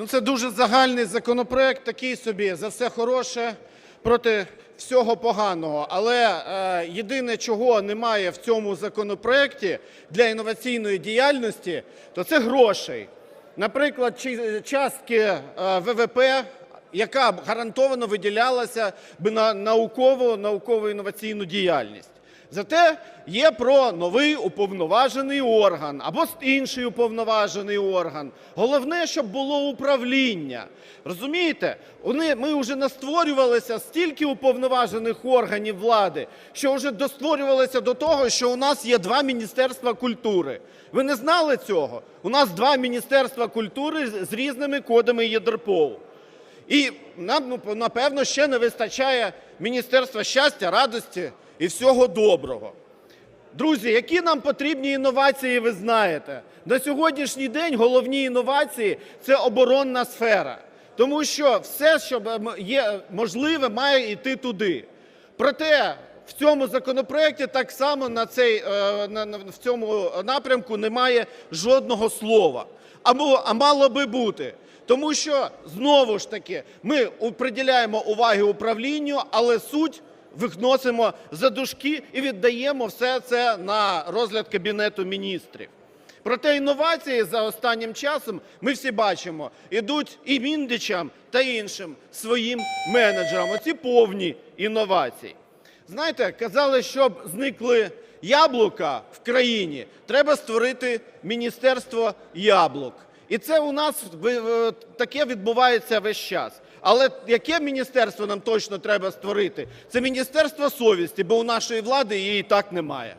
Ну, це дуже загальний законопроект, такий собі за все хороше проти всього поганого. Але е, єдине, чого немає в цьому законопроекті для інноваційної діяльності, то це грошей. Наприклад, частки е, ВВП, яка гарантовано виділялася б на наукову, науково-інноваційну діяльність. Зате є про новий уповноважений орган або інший уповноважений орган. Головне, щоб було управління. Розумієте? Ми вже настворювалися стільки уповноважених органів влади, що вже достворювалися до того, що у нас є два міністерства культури. Ви не знали цього? У нас два міністерства культури з різними кодами ЄДРПОУ. І нам, ну, напевно, ще не вистачає Міністерства щастя, радості і всього доброго. Друзі, які нам потрібні інновації, ви знаєте. На сьогоднішній день головні інновації це оборонна сфера, тому що все, що є можливе, має йти туди. Проте в цьому законопроекті так само на цей, е, в цьому напрямку немає жодного слова. Або, а мало би бути. Тому що знову ж таки ми приділяємо уваги управлінню, але суть виносимо за дужки і віддаємо все це на розгляд Кабінету міністрів. Проте інновації за останнім часом ми всі бачимо, ідуть і міндичам та іншим своїм менеджерам. Оці повні інновації. Знаєте, казали, щоб зникли яблука в країні, треба створити міністерство яблук. І це у нас е, таке відбувається весь час. Але яке міністерство нам точно треба створити? Це міністерство совісті, бо у нашої влади її і так немає.